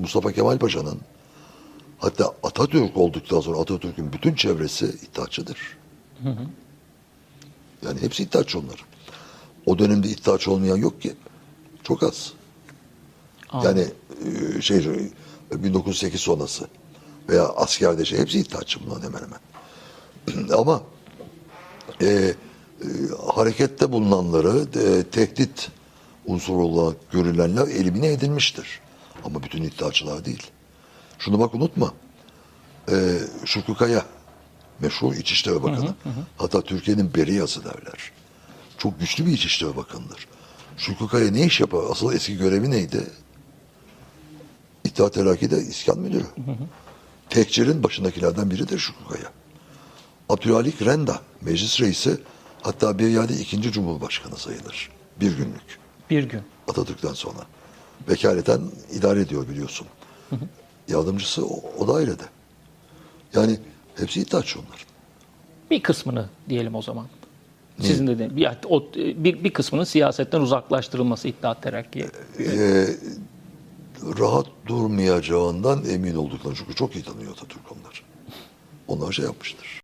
Mustafa Kemal Paşa'nın hatta Atatürk olduktan sonra Atatürk'ün bütün çevresi iddiatçıdır. Yani hepsi iddiatçı onlar. O dönemde iddiatçı olmayan yok ki. Çok az. Yani e, şey 1908 sonrası veya askerde şey hepsi iddiatçı bunların hemen hemen. Ama e, e, harekette bulunanları e, tehdit unsuru olarak görülenler elimine edilmiştir. Ama bütün iddiaçılar değil. Şunu bak unutma. E, Şükrü Kaya meşhur İçişleri Bakanı. Hatta Türkiye'nin Beriyası derler. Çok güçlü bir İçişleri Bakanıdır. Şükrü Kaya ne iş yapar? Asıl eski görevi neydi? İttihat Terakki'de iskan müdürü. Tekçirin başındakilerden biridir Şükrü Kaya. Abdülhalik Renda, meclis reisi, hatta bir yerde ikinci cumhurbaşkanı sayılır. Bir günlük. Bir gün. Atatürk'ten sonra. Vekaleten idare ediyor biliyorsun. Yardımcısı o, o dairede. Yani hepsi iddiaçı onlar. Bir kısmını diyelim o zaman. Sizin de de- bir, o, bir, bir kısmının siyasetten uzaklaştırılması İttihat Terakki. Ee, rahat durmayacağından emin olduklarını çünkü çok iyi tanıyor Atatürk onları. Onlar şey yapmıştır.